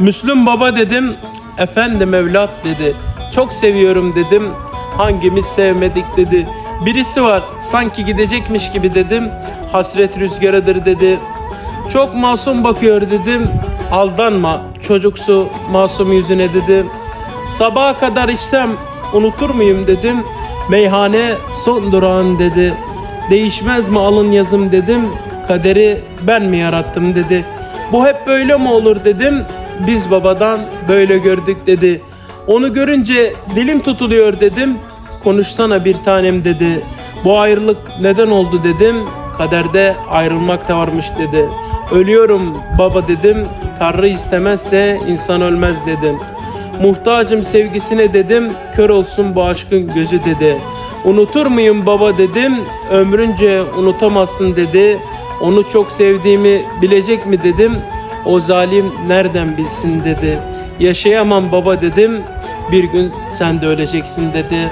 Müslüm baba dedim. Efendim evlat dedi. Çok seviyorum dedim. Hangimiz sevmedik dedi. Birisi var sanki gidecekmiş gibi dedim. Hasret rüzgarıdır dedi. Çok masum bakıyor dedim. Aldanma çocuksu masum yüzüne dedim. Sabaha kadar içsem unutur muyum dedim. Meyhane son durağın dedi. Değişmez mi alın yazım dedim. Kaderi ben mi yarattım dedi. Bu hep böyle mi olur dedim. Biz babadan böyle gördük dedi. Onu görünce dilim tutuluyor dedim. Konuşsana bir tanem dedi. Bu ayrılık neden oldu dedim. Kaderde ayrılmak da varmış dedi. Ölüyorum baba dedim. Tanrı istemezse insan ölmez dedim. Muhtacım sevgisine dedim. Kör olsun bu aşkın gözü dedi. Unutur muyum baba dedim. Ömrünce unutamazsın dedi. Onu çok sevdiğimi bilecek mi dedim. O zalim nereden bilsin dedi. Yaşayamam baba dedim. Bir gün sen de öleceksin dedi.